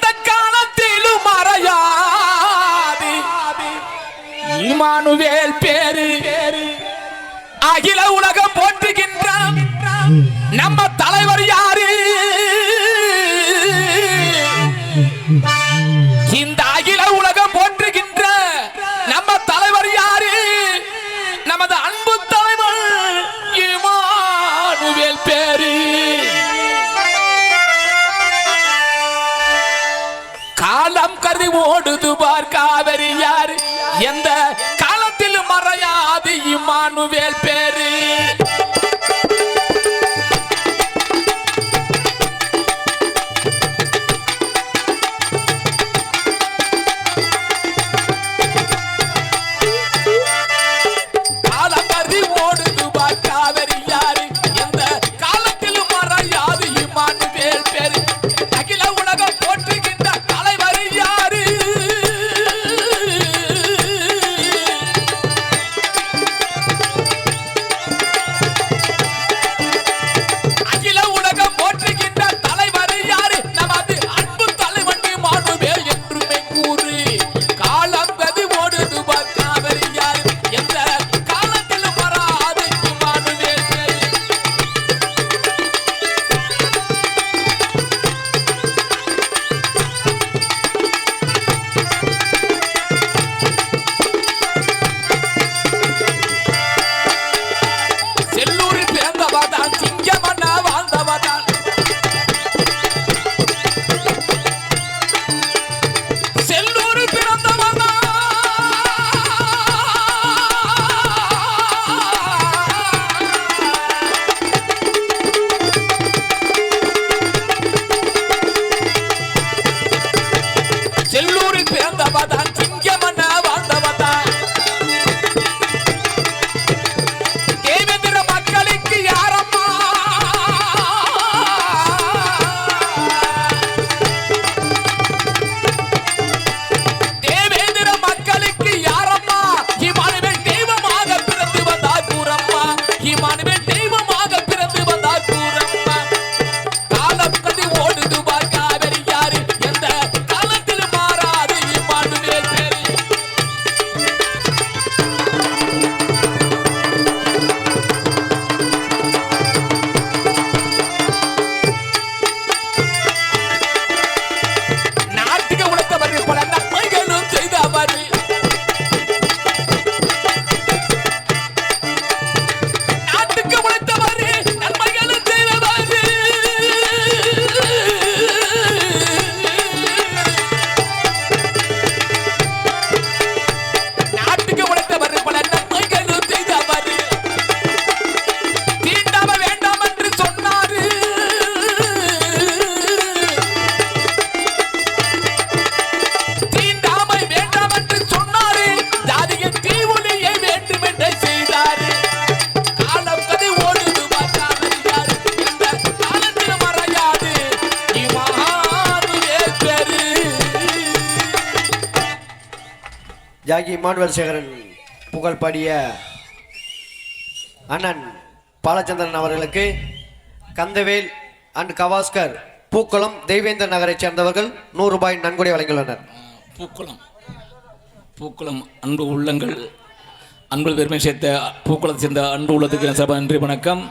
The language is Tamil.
எந்த காலத்திலும் மறையாது. இமானுவேல் பேரு. அகில உலகம் போற்றுகின்ற நம்ம தலைவர் யாரு? காலம் கருதி ஓடுது பார் காவிரி யாரு எந்த காலத்தில் மறையாது இமானுவேல் பேரு. பிறந்தவதான் சிங்கமன்ன வாழ்ந்தவதான் செல்லூரில் பிறந்தவதான் செல்லூரில் பிறந்தவதான் ஜாகி மானுவல் சேகரன் புகழ் பாடிய அண்ணன் பாலச்சந்திரன் அவர்களுக்கு கந்தவேல் அண்ட் கவாஸ்கர் பூக்குளம் தெய்வேந்தர் நகரைச் சேர்ந்தவர்கள் நூறு ரூபாய் நன்கொடை வழங்கியுள்ளனர். பூக்குளம். பூக்குளம் அன்பு உள்ளங்கள் அன்பு பெருமை சேர்த்த பூக்குளத்தை சேர்ந்த அன்பு உள்ளத்துக்கு சபா நன்றி வணக்கம்.